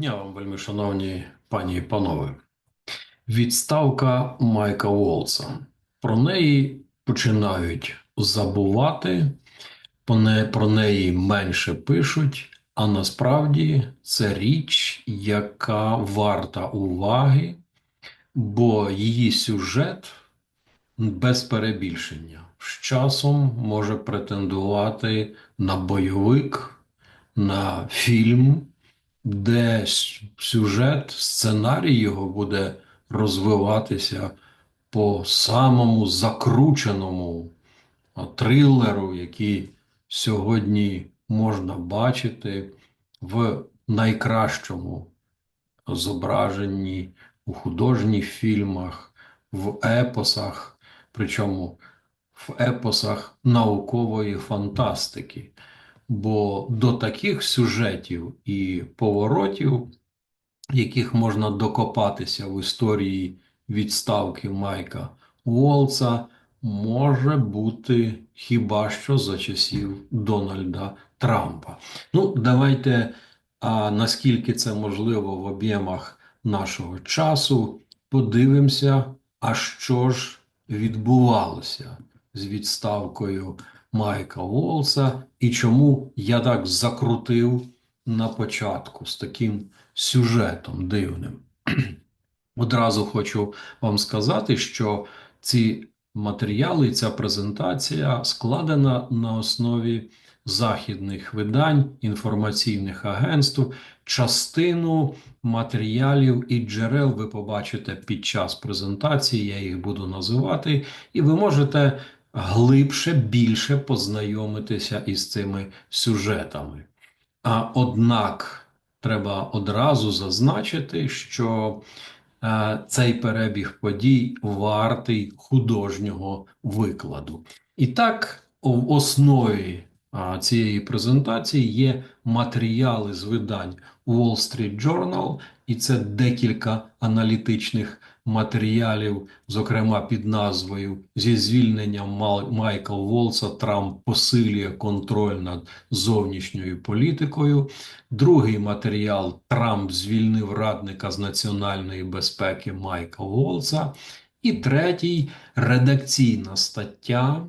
дня вам, вельми шановні пані і панове. Відставка Майка Волса. Про неї починають забувати, про неї менше пишуть, а насправді це річ, яка варта уваги, бо її сюжет без перебільшення з часом може претендувати на бойовик, на фільм де сюжет, сценарій його буде розвиватися по самому закрученому трилеру, який сьогодні можна бачити в найкращому зображенні у художніх фільмах, в епосах, причому в епосах наукової фантастики. Бо до таких сюжетів і поворотів, яких можна докопатися в історії відставки Майка Уолца, може бути хіба що за часів Дональда Трампа. Ну, давайте, а наскільки це можливо в об'ємах нашого часу, подивимося, а що ж відбувалося з відставкою Майка Волса і чому я так закрутив на початку з таким сюжетом дивним. Одразу хочу вам сказати, що ці матеріали, ця презентація складена на основі західних видань, інформаційних агентств. Частину матеріалів і джерел ви побачите під час презентації, я їх буду називати, і ви можете глибше, більше познайомитися із цими сюжетами. А однак треба одразу зазначити, що е, цей перебіг подій вартий художнього викладу. І так, в основі цієї презентації є матеріали з видань Wall Street Journal, і це декілька аналітичних матеріалів, зокрема під назвою Зі звільненням Майкла Волса Трамп посилює контроль над зовнішньою політикою. Другий матеріал Трамп звільнив радника з національної безпеки Майка Волса. І третій редакційна стаття.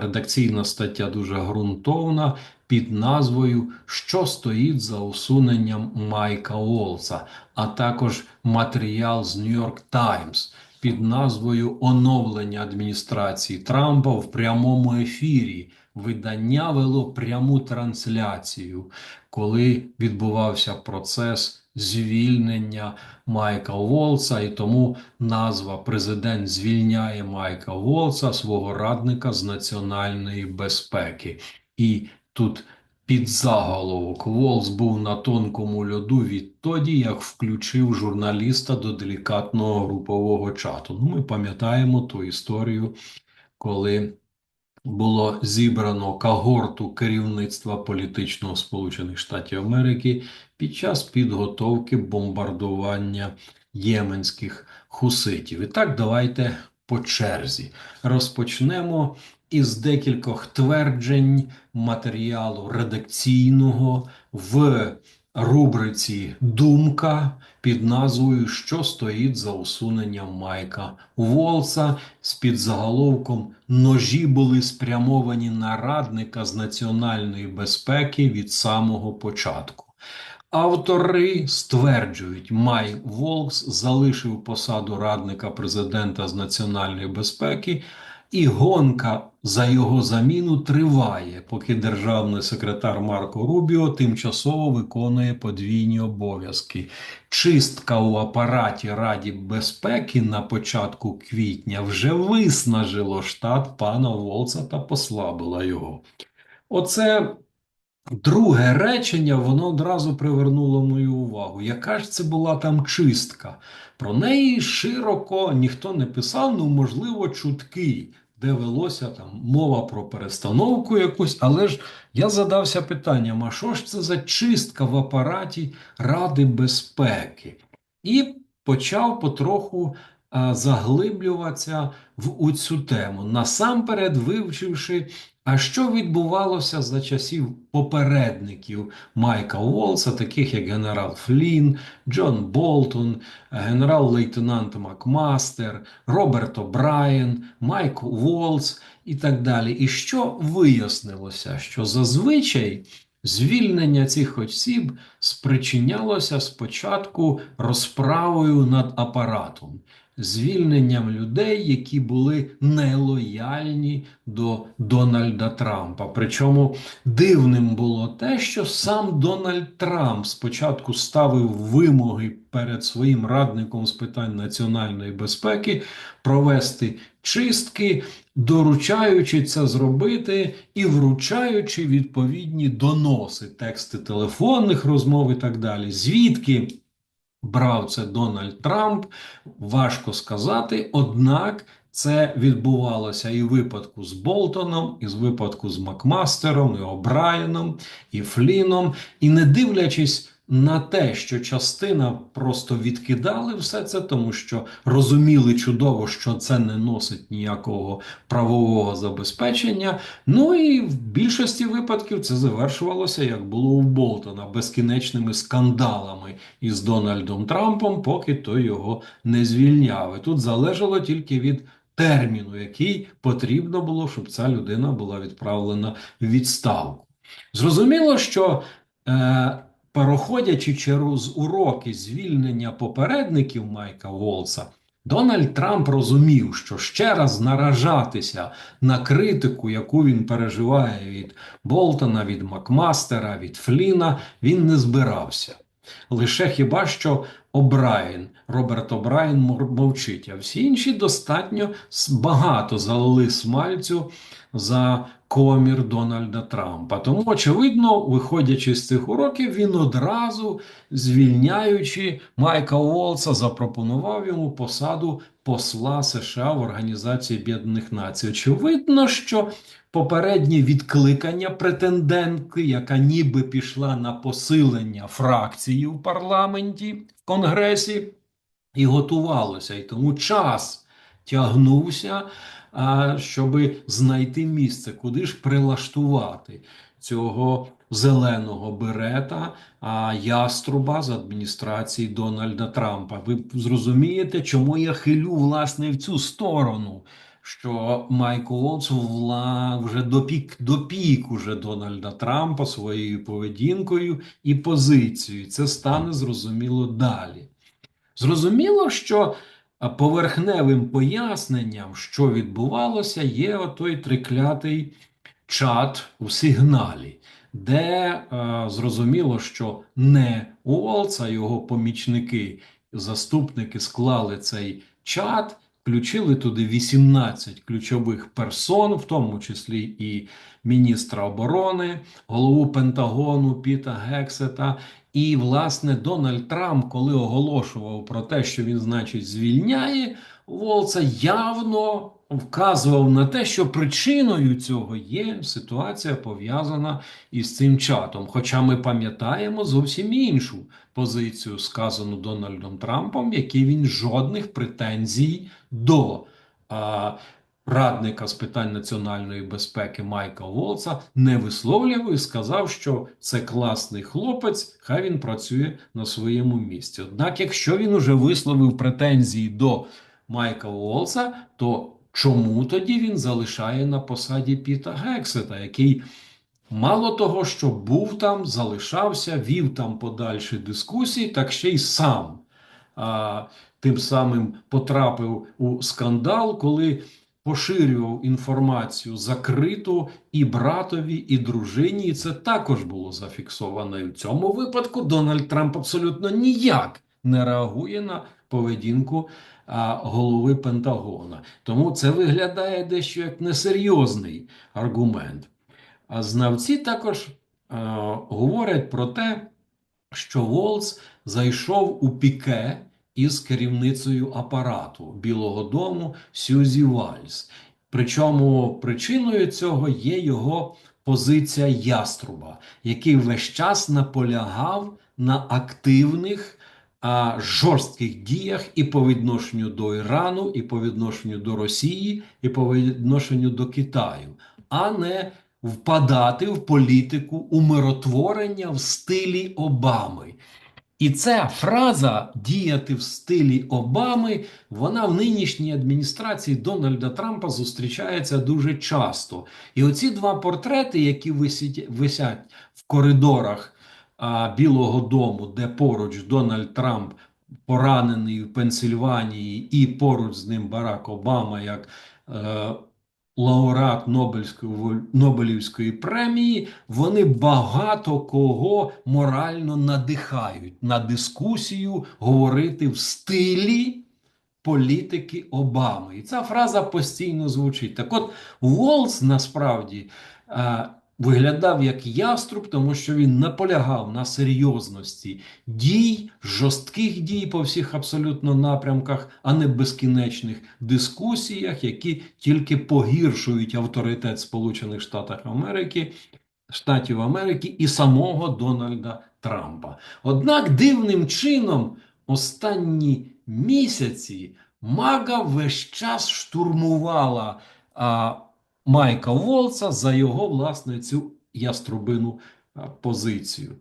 Редакційна стаття дуже ґрунтовна під назвою Що стоїть за усуненням Майка Волса, а також матеріал з York Times під назвою Оновлення адміністрації Трампа в прямому ефірі. Видання вело пряму трансляцію, коли відбувався процес звільнення Майка Волца, і тому назва Президент звільняє Майка Волца, свого радника з національної безпеки. І тут під заголовок Волц був на тонкому льоду відтоді, як включив журналіста до делікатного групового чату. Ну, ми пам'ятаємо ту історію, коли було зібрано когорту керівництва політичного Сполучених Штатів Америки під час підготовки бомбардування єменських хуситів. І так, давайте по черзі розпочнемо із декількох тверджень матеріалу редакційного в рубриці Думка під назвою Що стоїть за усуненням Майка Волса з підзаголовком Ножі були спрямовані на радника з національної безпеки від самого початку. Автори стверджують, Май Волкс залишив посаду радника президента з національної безпеки, і гонка за його заміну триває, поки державний секретар Марко Рубіо тимчасово виконує подвійні обов'язки. Чистка у апараті Раді безпеки на початку квітня вже виснажило штат пана Волца та послабила його. Оце друге речення, воно одразу привернуло мою увагу. Яка ж це була там чистка? Про неї широко ніхто не писав, ну, можливо, чутки, де велося там мова про перестановку якусь, але ж я задався питанням: а що ж це за чистка в апараті Ради безпеки? І почав потроху заглиблюватися в цю тему, насамперед вивчивши А що відбувалося за часів попередників Майка Уолса, таких як генерал Флін, Джон Болтон, генерал-лейтенант Макмастер, Роберт О'Брайен, Майк Уолс і так далі? І що вияснилося? Що зазвичай звільнення цих осіб спричинялося спочатку розправою над апаратом звільненням людей, які були нелояльні до Дональда Трампа. Причому дивним було те, що сам Дональд Трамп спочатку ставив вимоги перед своїм радником з питань національної безпеки провести чистки, доручаючи це зробити і вручаючи відповідні доноси, тексти телефонних розмов і так далі. Звідки? Брав це Дональд Трамп, важко сказати. Однак це відбувалося і в випадку з Болтоном, і з випадку з Макмастером, і Обрайаном, і Фліном, і не дивлячись на те, що частина просто відкидали все це, тому що розуміли чудово, що це не носить ніякого правового забезпечення. Ну і в більшості випадків це завершувалося, як було у Болтона, безкінечними скандалами із Дональдом Трампом, поки той його не звільняв. І Тут залежало тільки від. Терміну, який потрібно було, щоб ця людина була відправлена в відставку. Зрозуміло, що е, Проходячи через уроки звільнення попередників Майка Волса, Дональд Трамп розумів, що ще раз наражатися на критику, яку він переживає від Болтона, від Макмастера, від Фліна, він не збирався. Лише хіба що О'Брайен, Роберт О'Брайен мовчить, а всі інші достатньо багато залили смальцю за комір Дональда Трампа. Тому, очевидно, виходячи з цих уроків, він одразу, звільняючи Майка Уолса, запропонував йому посаду посла США в Організації Об'єднаних Націй. Очевидно, що попереднє відкликання претендентки, яка ніби пішла на посилення фракції в парламенті Конгресі, і готувалося, і тому час тягнувся щоб знайти місце, куди ж прилаштувати цього зеленого берета, яструба з адміністрації Дональда Трампа. Ви зрозумієте, чому я хилю власне в цю сторону? Що Майкл Уотс вже допік допік уже Дональда Трампа своєю поведінкою і позицією. Це стане зрозуміло далі. Зрозуміло, що поверхневим поясненням, що відбувалося, є отой триклятий чат у сигналі, де е, зрозуміло, що не Уолц, а його помічники, заступники склали цей чат. Включили туди 18 ключових персон, в тому числі і міністра оборони, голову Пентагону Піта Гексета. І, власне, Дональд Трамп, коли оголошував про те, що він, значить, звільняє Волца, явно вказував на те, що причиною цього є ситуація пов'язана із цим чатом. Хоча ми пам'ятаємо зовсім іншу позицію, сказану Дональдом Трампом, який він жодних претензій до. А, радника з питань національної безпеки Майка Волца не висловлював і сказав, що це класний хлопець, хай він працює на своєму місці. Однак, якщо він уже висловив претензії до Майка Волца, то чому тоді він залишає на посаді Піта Гексета, який мало того, що був там, залишався, вів там подальші дискусії, так ще й сам а, тим самим потрапив у скандал, коли поширював інформацію закриту і братові, і дружині, і це також було зафіксовано. І в цьому випадку Дональд Трамп абсолютно ніяк не реагує на поведінку голови Пентагона. Тому це виглядає дещо як несерйозний аргумент. А знавці також говорять про те, що Волц зайшов у піке із керівницею апарату Білого Дому Сюзі Вальс. Причому причиною цього є його позиція яструба, який весь час наполягав на активних а, жорстких діях і по відношенню до Ірану, і по відношенню до Росії, і по відношенню до Китаю. а не впадати в політику умиротворення в стилі Обами. І ця фраза діяти в стилі Обами, вона в нинішній адміністрації Дональда Трампа зустрічається дуже часто. І оці два портрети, які висять, в коридорах Білого Дому, де поруч Дональд Трамп поранений в Пенсильванії, і поруч з ним Барак Обама як е, лауреат Нобельської Нобелівської премії, вони багато кого морально надихають на дискусію говорити в стилі політики Обами. І ця фраза постійно звучить. Так от, Волс насправді. е, Виглядав як яструб, тому що він наполягав на серйозності дій, жорстких дій по всіх абсолютно напрямках, а не безкінечних дискусіях, які тільки погіршують авторитет Сполучених Штатів Америки, Штатів Америки і самого Дональда Трампа. Однак дивним чином останні місяці Мага весь час штурмувала. А, Майка Волца за його власне цю яструбину позицію.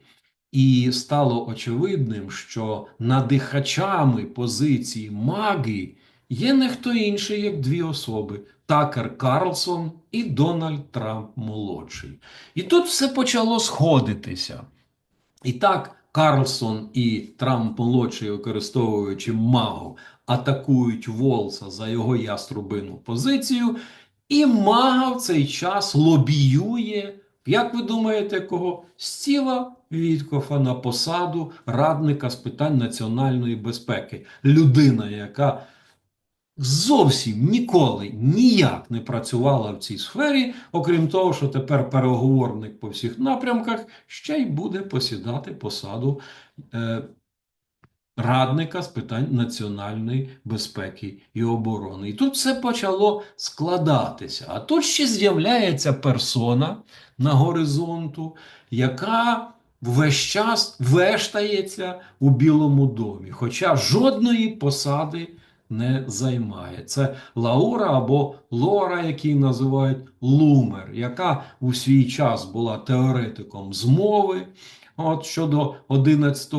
І стало очевидним, що надихачами позиції маги є не хто інший, як дві особи: Такер Карлсон і Дональд Трамп молодший. І тут все почало сходитися. І так, Карлсон і Трамп молодший, використовуючи магу, атакують Волса за його яструбину позицію. І мага в цей час лобіює, як ви думаєте, кого? Стіва Віткофа на посаду радника з питань національної безпеки. Людина, яка зовсім ніколи ніяк не працювала в цій сфері, окрім того, що тепер переговорник по всіх напрямках ще й буде посідати посаду. Е, радника з питань національної безпеки і оборони. І тут все почало складатися. А тут ще з'являється персона на горизонту, яка весь час вештається у Білому домі, хоча жодної посади не займає. Це Лаура або Лора, який називають Лумер, яка у свій час була теоретиком змови. От щодо 11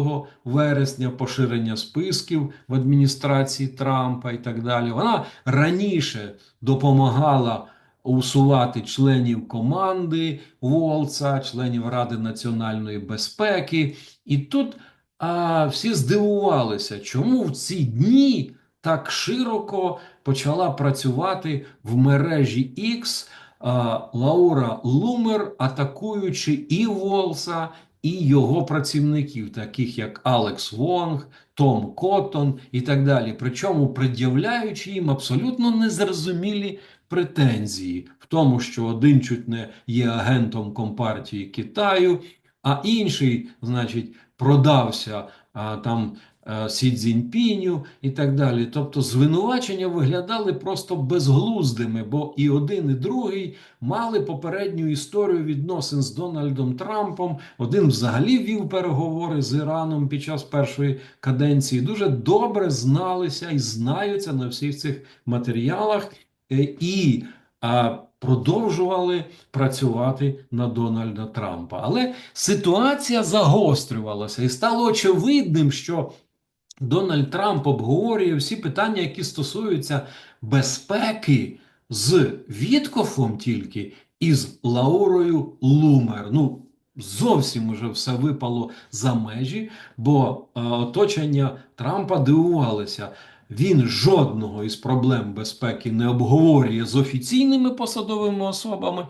вересня поширення списків в адміністрації Трампа і так далі, вона раніше допомагала усувати членів команди Волца, членів Ради національної безпеки. І тут а, всі здивувалися, чому в ці дні так широко почала працювати в мережі X Лаура Лумер, атакуючи і Волса, і його працівників, таких як Алекс Вонг, Том Коттон і так далі. Причому пред'являючи їм абсолютно незрозумілі претензії в тому, що один чуть не є агентом Компартії Китаю, а інший, значить, продався а, там. Е, Сі Цзіньпіню і так далі. Тобто звинувачення виглядали просто безглуздими, бо і один, і другий мали попередню історію відносин з Дональдом Трампом. Один взагалі вів переговори з Іраном під час першої каденції. Дуже добре зналися і знаються на всіх цих матеріалах е, і продовжували працювати на Дональда Трампа. Але ситуація загострювалася і стало очевидним, що Дональд Трамп обговорює всі питання, які стосуються безпеки з Віткофом тільки і з Лаурою Лумер. Ну, зовсім уже все випало за межі, бо е, оточення Трампа дивувалися. Він жодного із проблем безпеки не обговорює з офіційними посадовими особами.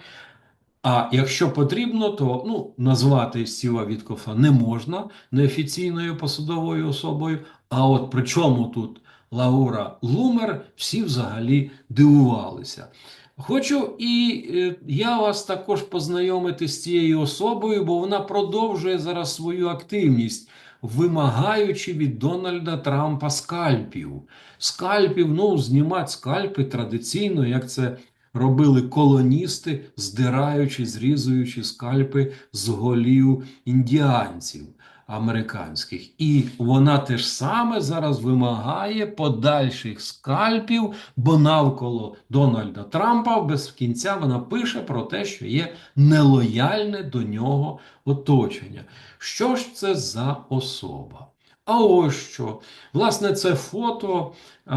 А якщо потрібно, то ну, назвати Стіва Віткофа не можна неофіційною посадовою особою. А от при чому тут Лаура Лумер, всі взагалі дивувалися. Хочу і е, я вас також познайомити з цією особою, бо вона продовжує зараз свою активність, вимагаючи від Дональда Трампа скальпів. Скальпів, ну, знімати скальпи традиційно, як це робили колоністи, здираючи, зрізуючи скальпи з голів індіанців. американських. І вона теж саме зараз вимагає подальших скальпів, бо навколо Дональда Трампа без кінця вона пише про те, що є нелояльне до нього оточення. Що ж це за особа? А ось що. Власне, це фото е,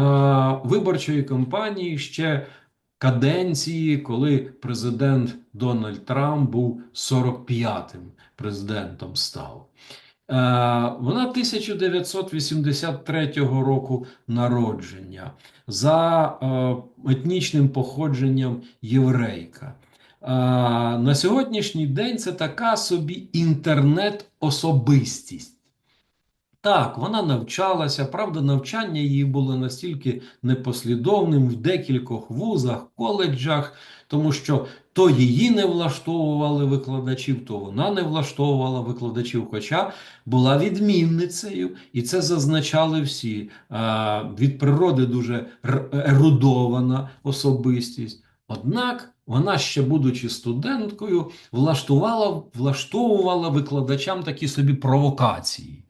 виборчої кампанії ще каденції, коли президент Дональд Трамп був 45-м президентом став. Е, Вона 1983 року народження за е, етнічним походженням єврейка. Е, На сьогоднішній день це така собі інтернет-особистість. Так, вона навчалася, правда, навчання її було настільки непослідовним в декількох вузах, коледжах, тому що то її не влаштовували викладачів, то вона не влаштовувала викладачів, хоча була відмінницею, і це зазначали всі. Від природи дуже ерудована особистість. Однак вона, ще будучи студенткою, влаштувала, влаштовувала викладачам такі собі провокації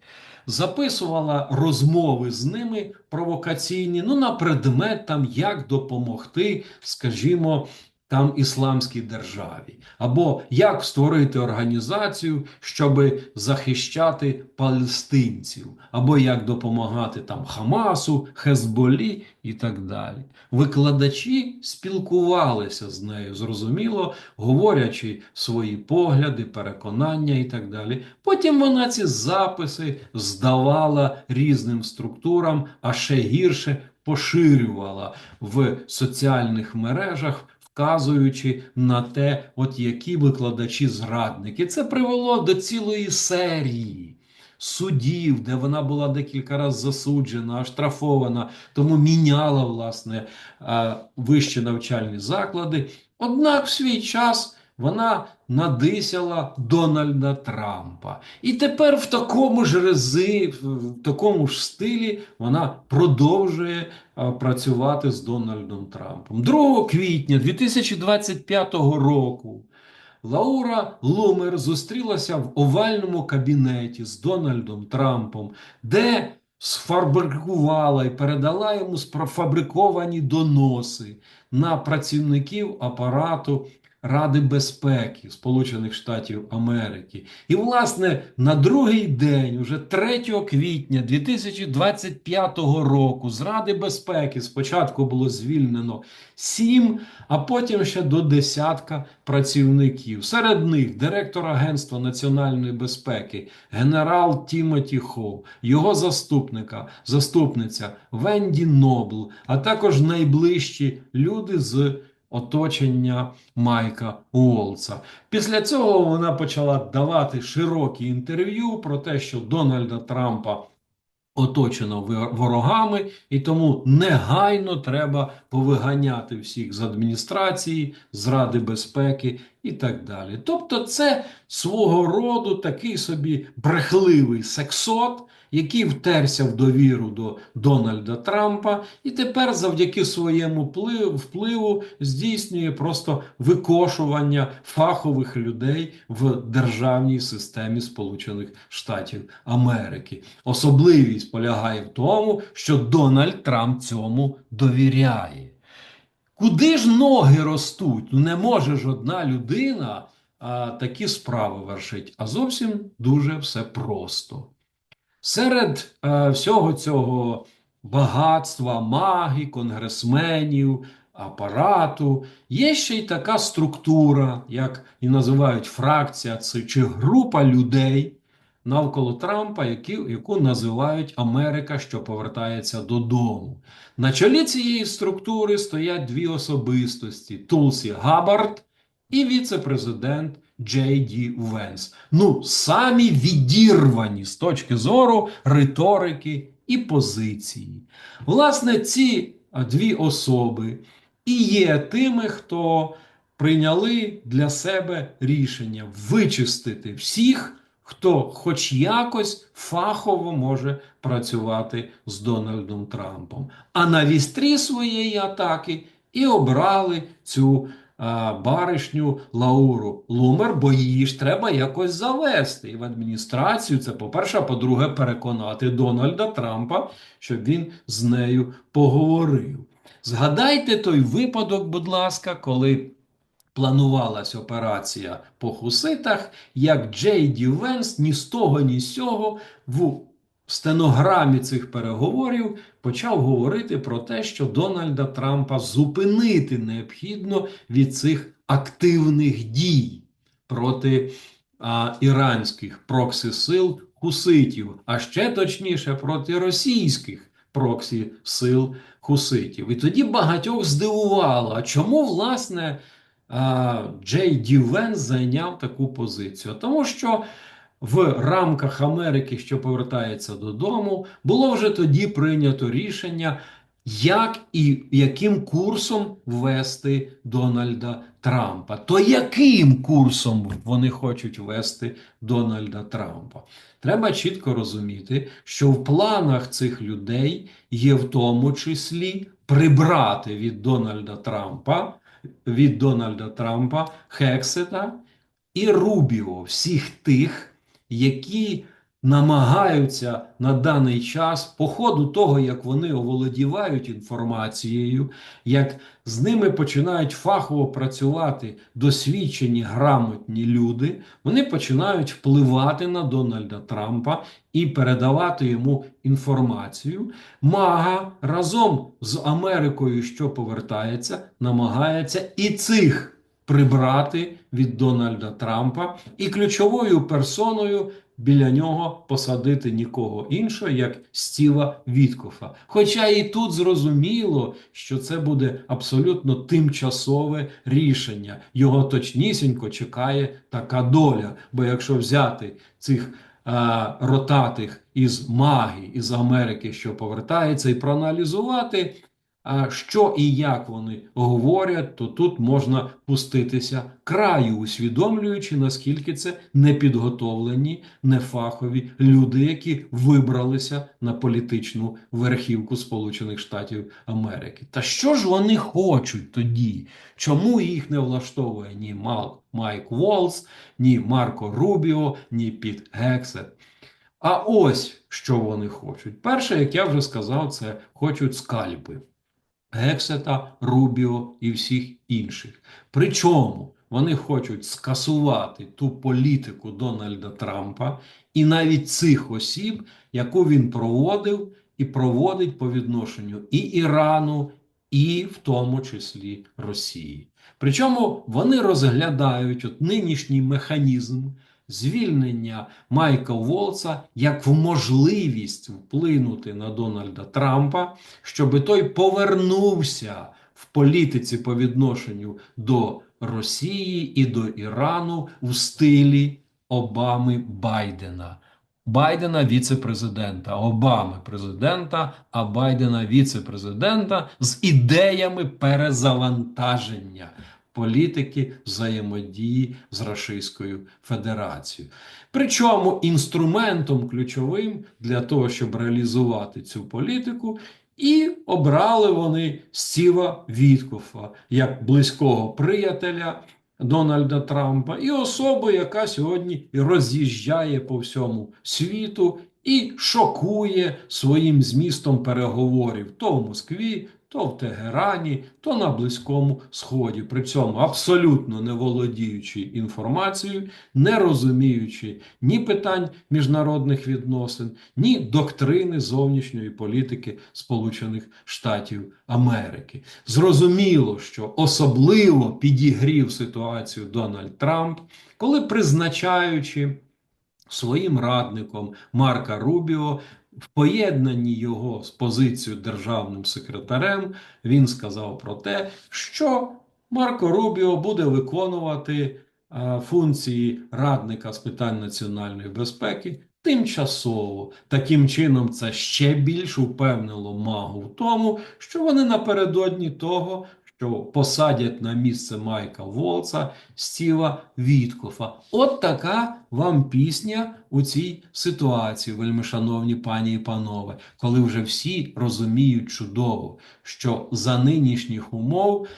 записувала розмови з ними провокаційні, ну, на предмет там, як допомогти, скажімо, там ісламській державі, або як створити організацію, щоб захищати палестинців, або як допомагати там Хамасу, Хезболі і так далі. Викладачі спілкувалися з нею, зрозуміло, говорячи свої погляди, переконання і так далі. Потім вона ці записи здавала різним структурам, а ще гірше поширювала в соціальних мережах вказуючи на те, от які викладачі зрадники. Це привело до цілої серії судів, де вона була декілька разів засуджена, оштрафована, тому міняла власне е, вищі навчальні заклади. Однак в свій час. Вона надисяла Дональда Трампа. І тепер в такому ж рези, в такому ж стилі вона продовжує працювати з Дональдом Трампом. 2 квітня 2025 року Лаура Лумер зустрілася в овальному кабінеті з Дональдом Трампом, де сфабрикувала і передала йому сфабриковані доноси на працівників апарату Ради безпеки Сполучених Штатів Америки. І, власне, на другий день, уже 3 квітня 2025 року, з Ради безпеки спочатку було звільнено сім, а потім ще до десятка працівників. Серед них директор Агентства національної безпеки, генерал Тімоті Хоу, його заступника, заступниця Венді Нобл, а також найближчі люди з оточення Майка Уолца. Після цього вона почала давати широкі інтерв'ю про те, що Дональда Трампа оточено ворогами, і тому негайно треба повиганяти всіх з адміністрації, з Ради безпеки і так далі. Тобто, це свого роду такий собі брехливий сексот, який втерся в довіру до Дональда Трампа, і тепер завдяки своєму впливу здійснює просто викошування фахових людей в державній системі Сполучених Штатів Америки. Особливість полягає в тому, що Дональд Трамп цьому довіряє. Куди ж ноги ростуть? Ну не може ж одна людина а, такі справи вершить, а зовсім дуже все просто. Серед е, всього цього багатства, маги, конгресменів, апарату є ще й така структура, як і називають фракція чи група людей навколо Трампа, яку називають Америка, що повертається додому. На чолі цієї структури стоять дві особистості: Тулсі Габбард і віце-президент Джей Ді Венс. Ну, самі відірвані з точки зору риторики і позиції. Власне, ці дві особи і є тими, хто прийняли для себе рішення вичистити всіх, хто хоч якось фахово може працювати з Дональдом Трампом. А на вістрі своєї атаки і обрали цю а, баришню Лауру Лумер, бо її ж треба якось завести. І в адміністрацію це, по-перше, а по-друге, переконати Дональда Трампа, щоб він з нею поговорив. Згадайте той випадок, будь ласка, коли планувалась операція по хуситах, як Джей Ді Венс ні з того, ні з сього в стенограмі цих переговорів почав говорити про те, що Дональда Трампа зупинити необхідно від цих активних дій проти а, іранських проксі-сил хуситів, а ще точніше проти російських проксі-сил хуситів. І тоді багатьох здивувало, чому власне Джей Ді Венс зайняв таку позицію? Тому що в рамках Америки, що повертається додому, було вже тоді прийнято рішення, як і яким курсом ввести Дональда Трампа. То яким курсом вони хочуть ввести Дональда Трампа? Треба чітко розуміти, що в планах цих людей є в тому числі прибрати від Дональда Трампа від Дональда Трампа, Хексета і Рубіо, всіх тих, які намагаються на даний час, по ходу того, як вони оволодівають інформацією, як з ними починають фахово працювати досвідчені грамотні люди, вони починають впливати на Дональда Трампа і передавати йому інформацію. Мага разом з Америкою, що повертається, намагається і цих. Прибрати від Дональда Трампа і ключовою персоною біля нього посадити нікого іншого, як Стіва Віткофа. Хоча і тут зрозуміло, що це буде абсолютно тимчасове рішення. Його точнісінько чекає така доля. Бо якщо взяти цих а, ротатих із маги із Америки, що повертається, і проаналізувати. А що і як вони говорять, то тут можна пуститися краю, усвідомлюючи, наскільки це непідготовлені, нефахові люди, які вибралися на політичну верхівку Сполучених Штатів Америки. Та що ж вони хочуть тоді? Чому їх не влаштовує ні Мал Майк Волс, ні Марко Рубіо, ні Піт Гексет? А ось що вони хочуть. Перше, як я вже сказав, це хочуть скальпи. Гексета, Рубіо і всіх інших. Причому вони хочуть скасувати ту політику Дональда Трампа і навіть цих осіб, яку він проводив і проводить по відношенню і Ірану, і в тому числі Росії. Причому вони розглядають от нинішній механізм звільнення Майка Волца як в можливість вплинути на Дональда Трампа, щоб той повернувся в політиці по відношенню до Росії і до Ірану в стилі Обами Байдена. Байдена віце-президента, Обами президента, а Байдена віце-президента з ідеями перезавантаження політики взаємодії з Російською Федерацією. Причому інструментом ключовим для того, щоб реалізувати цю політику, і обрали вони Стіва Віткофа як близького приятеля. Дональда Трампа і особу, яка сьогодні роз'їжджає по всьому світу і шокує своїм змістом переговорів то в Москві, то в Тегерані, то на Близькому Сході. При цьому абсолютно не володіючи інформацією, не розуміючи ні питань міжнародних відносин, ні доктрини зовнішньої політики Сполучених Штатів Америки. Зрозуміло, що особливо підігрів ситуацію Дональд Трамп, коли призначаючи своїм радником Марка Рубіо в поєднанні його з позицією державним секретарем, він сказав про те, що Марко Рубіо буде виконувати а, функції радника з питань національної безпеки тимчасово. Таким чином, це ще більш упевнило магу в тому, що вони напередодні того. Що посадять на місце Майка Волца Стіва Віткофа. От така вам пісня у цій ситуації, вельми шановні пані і панове, коли вже всі розуміють чудово, що за нинішніх умов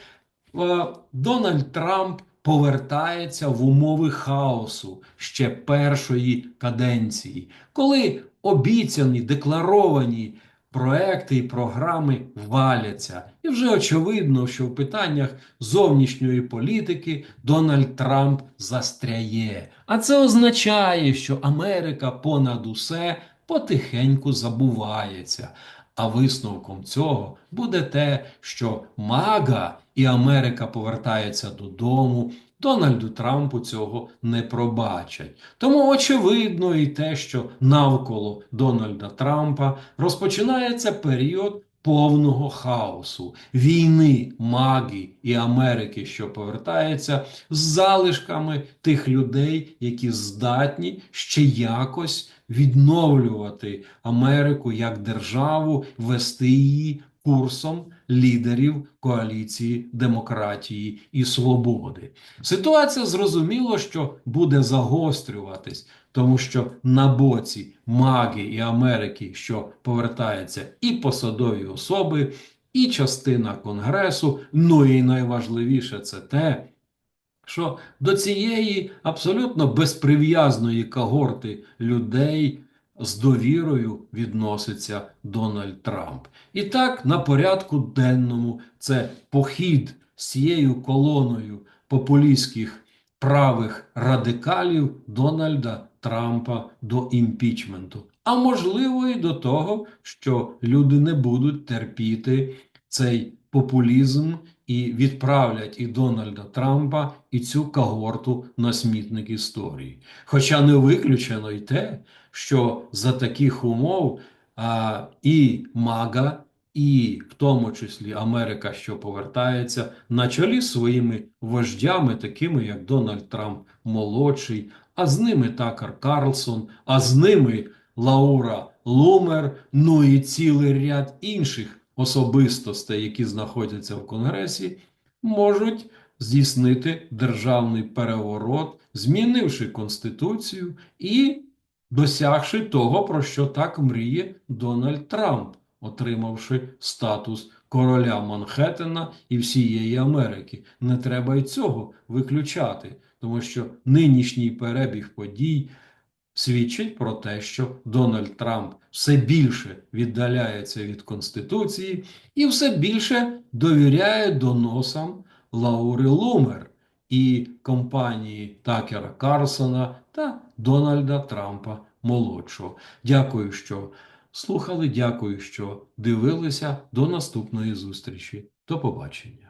Е, Дональд Трамп повертається в умови хаосу ще першої каденції, коли обіцяні декларовані проекти і програми валяться. І вже очевидно, що в питаннях зовнішньої політики Дональд Трамп застряє. А це означає, що Америка понад усе потихеньку забувається. А висновком цього буде те, що Мага і Америка повертається додому. Дональду Трампу цього не пробачать. Тому очевидно і те, що навколо Дональда Трампа розпочинається період повного хаосу, війни маги і Америки, що повертається з залишками тих людей, які здатні ще якось відновлювати Америку як державу, вести її курсом лідерів коаліції демократії і свободи. Ситуація зрозуміло, що буде загострюватись, тому що на боці маги і Америки, що повертаються і посадові особи, і частина конгресу. Ну і найважливіше це те, що до цієї абсолютно безприв'язної когорти людей з довірою відноситься Дональд Трамп. І так, на порядку денному це похід з цією колоною популістських правих радикалів Дональда Трампа до імпічменту. А можливо, і до того, що люди не будуть терпіти цей популізм і відправлять і Дональда Трампа, і цю когорту на смітник історії. Хоча не виключено й те, що за таких умов а, і Мага, і в тому числі Америка, що повертається на чолі своїми вождями, такими як Дональд Трамп молодший, а з ними Такер Карлсон, а з ними Лаура Лумер, ну і цілий ряд інших особистостей, які знаходяться в Конгресі, можуть здійснити державний переворот, змінивши Конституцію і досягши того, про що так мріє Дональд Трамп, отримавши статус короля Манхеттена і всієї Америки. Не треба й цього виключати, тому що нинішній перебіг подій свідчить про те, що Дональд Трамп все більше віддаляється від Конституції і все більше довіряє доносам Лаури Лумер і компанії Такера Карсона та Дональда Трампа молодшого. Дякую, що слухали. Дякую, що дивилися. До наступної зустрічі. До побачення.